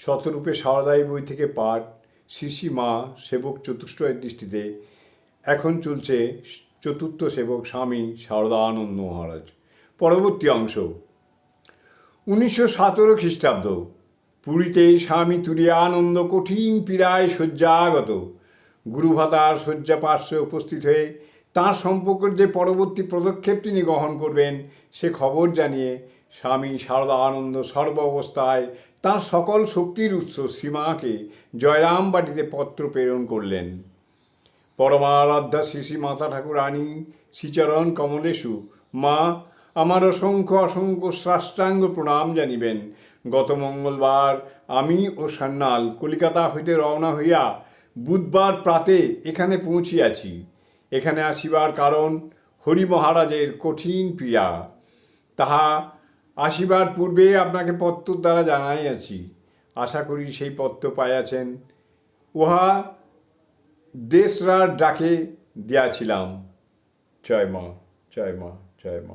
শতরূপে সারদায়ী বই থেকে পাঠ, শিশি মা, সেবক চতুষ্টয়ের দৃষ্টিতে এখন চলছে চতুর্থ সেবক স্বামী সারদানন্দ মহারাজ। পরবর্তী অংশ। উনিশশো সতেরো খ্রিস্টাব্দ। পুরীতে স্বামী তুরিয়ানন্দ কঠিন পীড়ায় শয্যাগত। গুরুভাতার শয্যা পার্শ্বে উপস্থিত হয়ে তাঁর সম্পর্কের যে পরবর্তী পদক্ষেপ তিনি গ্রহণ করবেন, সে খবর জানিয়ে স্বামী সারদা আনন্দ সর্ব অবস্থায় তাঁর সকল শক্তির উৎস সীমাকে জয়রাম বাটিতে পত্র প্রেরণ করলেন। পরমারাধ্যা শ্রী মাতা ঠাকুরানী, শ্রীচরণ কমলেশু, মা, আমার অসংখ্য অসংখ্য শ্রাষ্টাঙ্গ প্রণাম জানিবেন। গত মঙ্গলবার আমি ও সান্যাল কলিকাতা হইতে রওনা হইয়া বুধবার প্রাতে এখানে পৌঁছিয়াছি। এখানে আসিবার কারণ হরি মহারাজের কঠিন পীড়া। তাহা আসিবার পূর্বে আপনাকে পত্র দ্বারা জানাইয়াছি আশা করি সেই পত্র পাইয়াছেন উহা দেশরার ডাকে দিয়াছিলাম জয় মা জয় মা জয় মা।